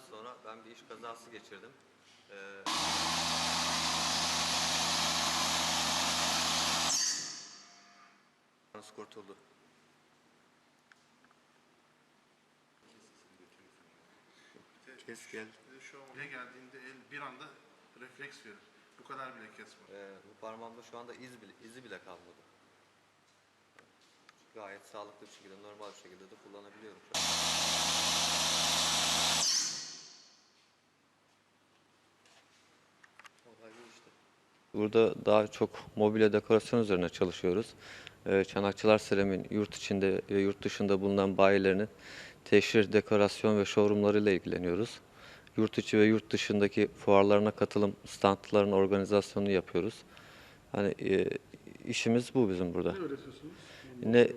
sonra ben bir iş kazası geçirdim. Ee, kurtuldu. Kes gel. Şu an oraya geldiğinde el bir anda refleks verir. Bu kadar bile kesme. Ee, bu parmağımda şu anda iz bile, izi bile kalmadı. Gayet sağlıklı bir şekilde, normal bir şekilde de kullanabiliyorum şu an. Olay bu işte. Burada daha çok mobilya dekorasyon üzerine çalışıyoruz. Ee, Çanakçılar Seram'in yurt içinde ve yurt dışında bulunan bayilerinin teşhir, dekorasyon ve showroomlarıyla ilgileniyoruz. Yurt içi ve yurt dışındaki fuarlarına katılım, standların organizasyonunu yapıyoruz. Hani e, işimiz bu bizim burada. Ne? Ne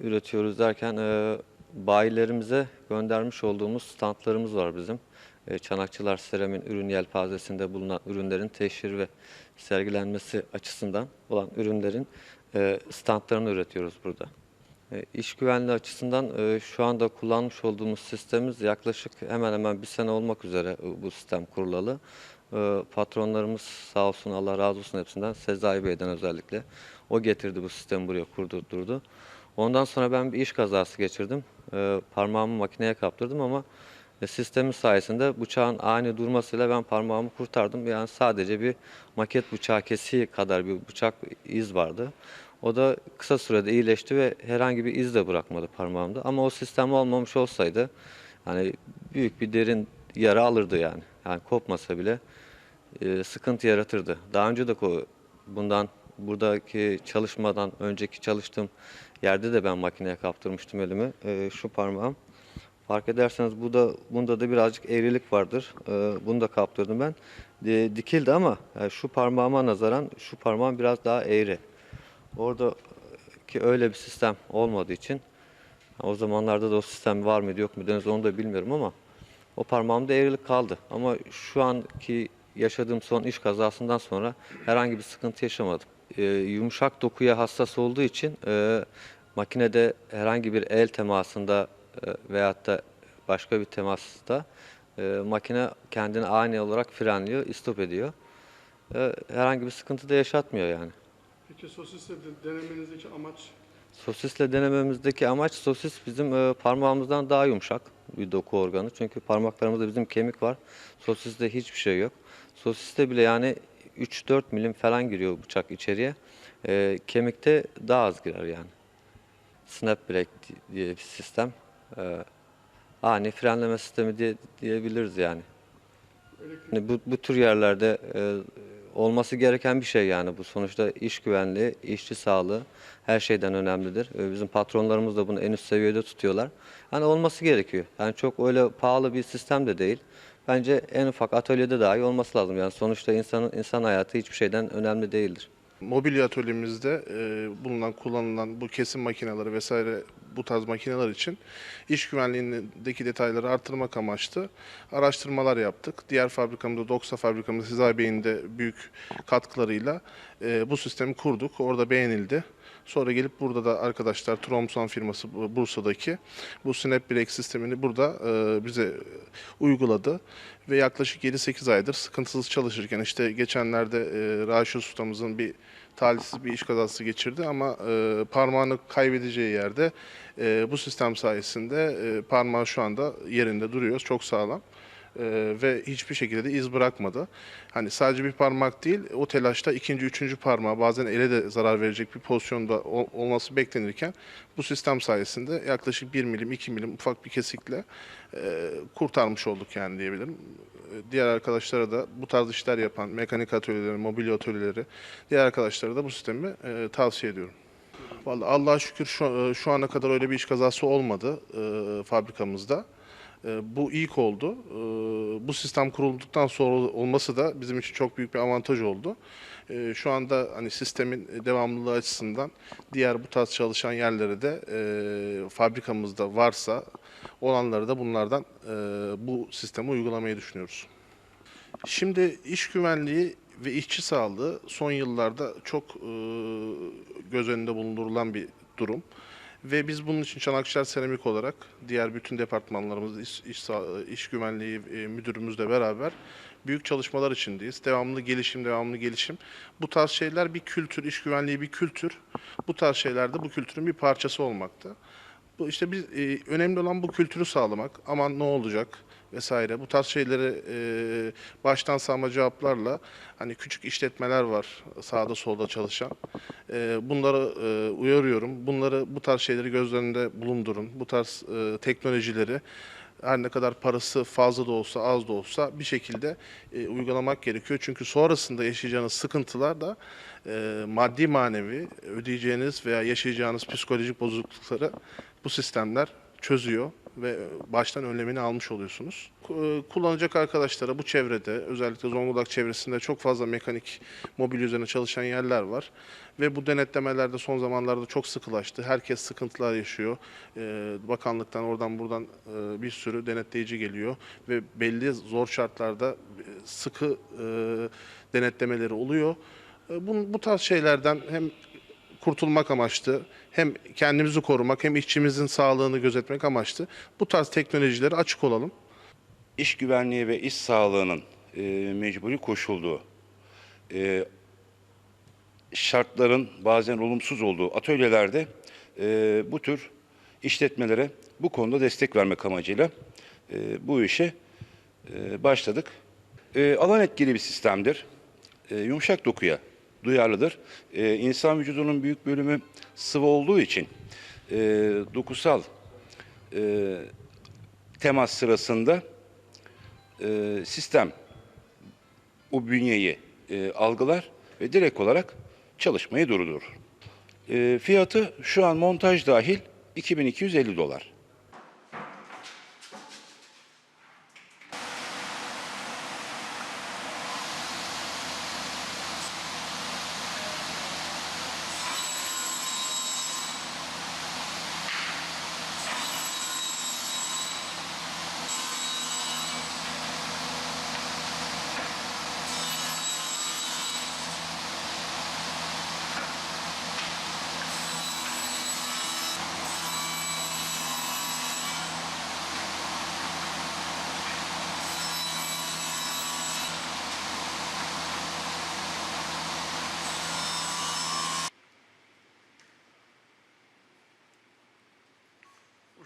üretiyoruz derken e, bayilerimize göndermiş olduğumuz standlarımız var bizim. E, Çanakçılar Seram'in ürün yelpazesinde bulunan ürünlerin teşhir ve sergilenmesi açısından olan ürünlerin e, standlarını üretiyoruz burada. E, İş güvenliği açısından şu anda kullanmış olduğumuz sistemimiz yaklaşık hemen hemen bir sene olmak üzere bu sistem kurulalı. Patronlarımız sağ olsun Allah razı olsun hepsinden Sezai Bey'den özellikle. O getirdi bu sistemi buraya kurdurdu. Ondan sonra ben bir iş kazası geçirdim. Parmağımı makineye kaptırdım ama sistemin sayesinde bıçağın ani durmasıyla ben parmağımı kurtardım. Yani sadece bir maket bıçağı kesiği kadar bir bıçak iz vardı. O da kısa sürede iyileşti ve herhangi bir iz de bırakmadı parmağımda. Ama o sistem olmamış olsaydı hani büyük bir derin yara alırdı yani. Yani kopmasa bile e, sıkıntı yaratırdı. Daha önce de bundan buradaki çalışmadan önceki çalıştığım yerde de ben makineye kaptırmıştım elimi. E, şu parmağım. Fark ederseniz bu da bunda da birazcık eğrilik vardır. E, bunu da kaptırdım ben. E, dikildi ama yani şu parmağıma nazaran şu parmağım biraz daha eğri. Oradaki öyle bir sistem olmadığı için o zamanlarda da o sistem var mıydı yok muydu henüz onu da bilmiyorum ama o parmağımda eğrilik kaldı. Ama şu anki yaşadığım son iş kazasından sonra herhangi bir sıkıntı yaşamadım. Ee, yumuşak dokuya hassas olduğu için e, makinede herhangi bir el temasında e, veyahut da başka bir temasta e, makine kendini ani olarak frenliyor, istop ediyor. E, herhangi bir sıkıntı da yaşatmıyor yani. Peki sosisle de denemenizdeki amaç Sosisle denememizdeki amaç sosis bizim e, parmağımızdan daha yumuşak bir doku organı. Çünkü parmaklarımızda bizim kemik var. Sosiste hiçbir şey yok. Sosiste bile yani 3-4 milim falan giriyor bıçak içeriye. E, kemikte daha az girer yani. Snap break di- diye bir sistem. E, ani frenleme sistemi diye, diyebiliriz yani. Yani bu, bu tür yerlerde e, olması gereken bir şey yani bu sonuçta iş güvenliği, işçi sağlığı her şeyden önemlidir. E, bizim patronlarımız da bunu en üst seviyede tutuyorlar. Yani olması gerekiyor. Yani çok öyle pahalı bir sistem de değil. Bence en ufak atölyede dahi olması lazım. Yani sonuçta insanın insan hayatı hiçbir şeyden önemli değildir. mobilya atölyemizde e, bulunan kullanılan bu kesim makineleri vesaire bu tarz makineler için iş güvenliğindeki detayları artırmak amaçlı araştırmalar yaptık. Diğer fabrikamızda, Doksa fabrikamızda Sezai Bey'in de büyük katkılarıyla e, bu sistemi kurduk. Orada beğenildi. Sonra gelip burada da arkadaşlar Tromson firması bu- Bursa'daki bu Snap Break sistemini burada e, bize uyguladı ve yaklaşık 7-8 aydır sıkıntısız çalışırken işte geçenlerde e, Raşit Ustamızın bir talihsiz bir iş kazası geçirdi ama e, parmağını kaybedeceği yerde e, bu sistem sayesinde e, parmağı şu anda yerinde duruyor. Çok sağlam. E, ve hiçbir şekilde de iz bırakmadı. Hani sadece bir parmak değil, o telaşta ikinci, üçüncü parmağı bazen ele de zarar verecek bir pozisyonda ol- olması beklenirken bu sistem sayesinde yaklaşık 1 milim, 2 milim ufak bir kesikle e, kurtarmış olduk yani diyebilirim. E, Diğer arkadaşlara da bu tarz işler yapan mekanik atölyeleri, mobilya atölyeleri, diğer arkadaşlara da bu sistemi e, tavsiye ediyorum. Vallahi Allah'a şükür şu, e, şu ana kadar öyle bir iş kazası olmadı e, fabrikamızda. E, bu ilk oldu. E, bu sistem kurulduktan sonra olması da bizim için çok büyük bir avantaj oldu. E, şu anda hani sistemin devamlılığı açısından diğer bu tarz çalışan yerlere de e, fabrikamızda varsa olanları da bunlardan e, bu sistemi uygulamayı düşünüyoruz. Şimdi iş güvenliği ve işçi sağlığı son yıllarda çok e, göz önünde bulundurulan bir durum. Ve biz bunun için Çanakçılar Seramik olarak diğer bütün departmanlarımız, iş, iş, iş güvenliği e, müdürümüzle beraber büyük çalışmalar içindeyiz. Devamlı gelişim, devamlı gelişim. Bu tarz şeyler bir kültür, iş güvenliği bir kültür. Bu tarz şeyler de bu kültürün bir parçası olmakta. Bu işte biz e, önemli olan bu kültürü sağlamak. Aman ne olacak vesaire. Bu tarz şeyleri e, baştan sağma cevaplarla hani küçük işletmeler var sağda solda çalışan. E, bunları e, uyarıyorum. Bunları bu tarz şeyleri göz önünde bulundurun. Bu tarz e, teknolojileri her ne kadar parası fazla da olsa az da olsa bir şekilde e, uygulamak gerekiyor. Çünkü sonrasında yaşayacağınız sıkıntılar da e, maddi manevi ödeyeceğiniz veya yaşayacağınız psikolojik bozuklukları bu sistemler çözüyor ve baştan önlemini almış oluyorsunuz. E, Kullanacak arkadaşlara bu çevrede özellikle Zonguldak çevresinde çok fazla mekanik mobil üzerine çalışan yerler var. Ve bu denetlemelerde son zamanlarda çok sıkılaştı. Herkes sıkıntılar yaşıyor. Ee, bakanlıktan oradan buradan e, bir sürü denetleyici geliyor ve belli zor şartlarda e, sıkı e, denetlemeleri oluyor. E, bu, bu tarz şeylerden hem kurtulmak amaçlı hem kendimizi korumak hem işçimizin sağlığını gözetmek amaçlı bu tarz teknolojilere açık olalım. iş güvenliği ve iş sağlığının e, mecburi koşulduğu, e, şartların bazen olumsuz olduğu atölyelerde e, bu tür işletmelere bu konuda destek vermek amacıyla e, bu işe e, başladık. E, alan etkili bir sistemdir. E, yumuşak dokuya duyarlıdır. E, insan vücudunun büyük bölümü sıvı olduğu için e, dokusal e, temas sırasında e, sistem o bünyeyi e, algılar ve direkt olarak çalışmayı durdurur. E, fiyatı şu an montaj dahil 2250 dolar.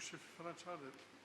O şefi falan çağır dedi.